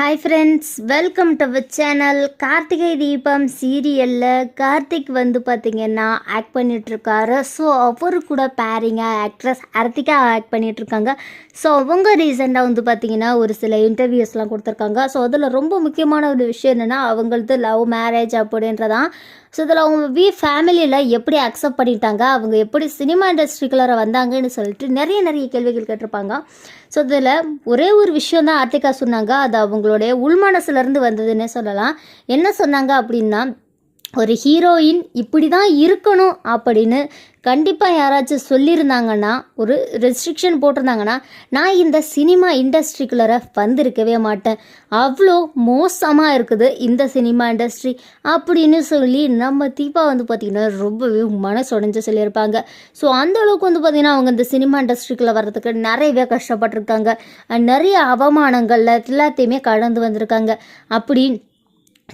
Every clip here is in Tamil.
Hi friends welcome to our channel Karthigai Deepam சீரியலில் கார்த்திக் வந்து பார்த்திங்கன்னா ஆக்ட் பண்ணிகிட்ருக்காரு ஸோ அவர் கூட பேரிங்காக ஆக்ட்ரஸ் அர்த்திகா ஆக்ட் பண்ணிகிட்ருக்காங்க ஸோ அவங்க ரீசெண்டாக வந்து பார்த்திங்கன்னா ஒரு சில இன்டர்வியூஸ்லாம் கொடுத்துருக்காங்க. ஸோ அதில் ரொம்ப முக்கியமான ஒரு விஷயம் என்னென்னா அவங்களது லவ் மேரேஜ் அப்படின்றதான். ஸோ இதில் அவங்க வி ஃபேமிலியில் எப்படி அக்செப்ட் பண்ணிட்டாங்க? அவங்க எப்படி சினிமா இண்டஸ்ட்ரிக்குள்ளார வந்தாங்கன்னு சொல்லிட்டு நிறைய நிறைய கேள்விகள் கேட்டிருப்பாங்க. ஸோ இதில் ஒரே ஒரு விஷயம் தான் ஆர்த்திகா சொன்னாங்க. அது அவங்களுடைய உள்மனசுலேருந்து வந்ததுன்னே சொல்லலாம். என்ன சொன்னாங்க அப்படின்னா ஒரு ஹீரோயின் இப்படி தான் இருக்கணும் அப்படின்னு கண்டிப்பாக யாராச்சும் சொல்லியிருந்தாங்கன்னா ஒரு ரெஸ்ட்ரிக்ஷன் போட்டிருந்தாங்கன்னா நான் இந்த சினிமா இண்டஸ்ட்ரிக்குள்ளே வந்திருக்கவே மாட்டேன். அவ்வளோ மோசமாக இருக்குது இந்த சினிமா இண்டஸ்ட்ரி அப்படின்னு சொல்லி நம்ம தீபா வந்து பார்த்திங்கன்னா ரொம்பவே மனசுடைஞ்சு சொல்லியிருப்பாங்க. ஸோ அந்த அளவுக்கு வந்து பார்த்திங்கன்னா அவங்க இந்த சினிமா இண்டஸ்ட்ரிக்குள்ளே வர்றதுக்கு நிறையவே கஷ்டப்பட்டிருக்காங்க. நிறைய அவமானங்கள் எல்லாத்தையுமே கடந்து வந்திருக்காங்க. அப்படி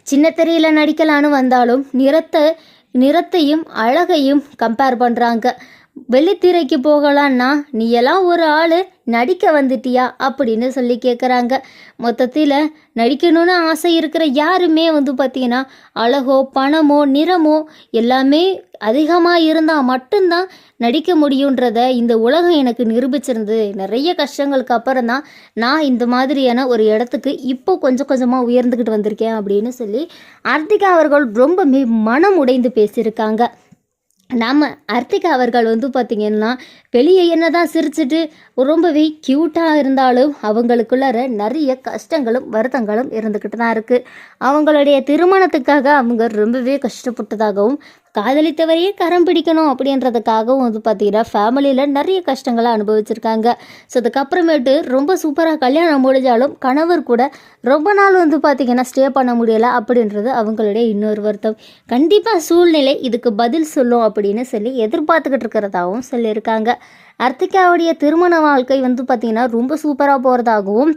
சின்ன திரையில் நடிக்கலான்னு வந்தாலும் நிறத்தை நிறத்தையும் அழகையும் கம்பேர் பண்ணுறாங்க வெள்ளித்திரைக்கு போகலான்னா நீ எல்லாம் ஒரு ஆள் நடிக்க வந்துட்டியா? அப்படின்னு சொல்லி கேட்குறாங்க மொத்தத்தில் நடிக்கணும்னு ஆசை இருக்கிற யாருமே வந்து பார்த்தீங்கன்னா அழகோ பணமோ நிறமோ எல்லாமே அதிகமாக இருந்தால் மட்டும்தான் நடிக்க முடியுன்றத இந்த உலகம் எனக்கு நிரூபிச்சிருந்தது. நிறைய கஷ்டங்களுக்கு அப்புறம் தான் நான் இந்த மாதிரியான ஒரு இடத்துக்கு இப்போ கொஞ்சம் கொஞ்சமாக உயர்ந்துக்கிட்டு வந்திருக்கேன் அப்படின்னு சொல்லி அர்த்திகா அவர்கள் ரொம்பவே மனம் உடைந்து பேசியிருக்காங்க. நம்ம அர்த்திகா அவர்கள் வந்து பார்த்திங்கன்னா வெளியே என்ன தான் சிரிச்சுட்டு ரொம்பவே க்யூட்டாக இருந்தாலும் அவங்களுக்குள்ளார நிறைய கஷ்டங்களும் வருத்தங்களும் இருந்துக்கிட்டு தான் இருக்குது அவங்களுடைய திருமணத்துக்காக அவங்க ரொம்பவே கஷ்டப்பட்டதாகவும் காதலித்தவரையே கரம் பிடிக்கணும் அப்படின்றதுக்காகவும் வந்து பார்த்தீங்கன்னா ஃபேமிலியில் நிறைய கஷ்டங்களை அனுபவிச்சிருக்காங்க. ஸோ அதுக்கப்புறமேட்டு ரொம்ப சூப்பராக கல்யாணம் முடிஞ்சாலும் கணவர் கூட ரொம்ப நாள் வந்து பார்த்திங்கன்னா ஸ்டே பண்ண முடியலை அப்படின்றது அவங்களுடைய இன்னொரு வருத்தம். கண்டிப்பாக சூழ்நிலை இதுக்கு பதில் சொல்லும் அப்படின்னு சொல்லி எதிர்பார்த்துக்கிட்டு இருக்கிறதாகவும் சொல்லியிருக்காங்க. அர்த்திகாவுடைய திருமண வாழ்க்கை வந்து பார்த்திங்கன்னா ரொம்ப சூப்பராக போகிறதாகவும்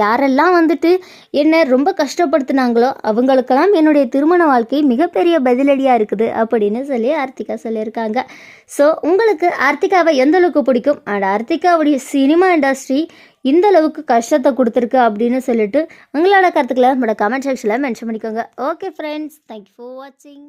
யாரெல்லாம் வந்துட்டு என்னை ரொம்ப கஷ்டப்படுத்துனாங்களோ அவங்களுக்கெல்லாம் என்னுடைய திருமண வாழ்க்கை மிகப்பெரிய பதிலடியாக இருக்குது அப்படின்னு சொல்லி ஆர்த்திகா சொல்லியிருக்காங்க. ஸோ உங்களுக்கு ஆர்த்திகாவை எந்த அளவுக்கு பிடிக்கும்? அண்ட் ஆர்த்திகாவுடைய சினிமா இண்டஸ்ட்ரி இந்த அளவுக்கு கஷ்டத்தை கொடுத்துருக்கு அப்படின்னு சொல்லிட்டு உங்களோட கருத்துக்களை நம்மளோட கமெண்ட் செக்ஷனில் மென்ஷன் பண்ணிக்கோங்க. ஓகே ஃப்ரெண்ட்ஸ் தேங்க்யூ ஃபார் வாட்சிங்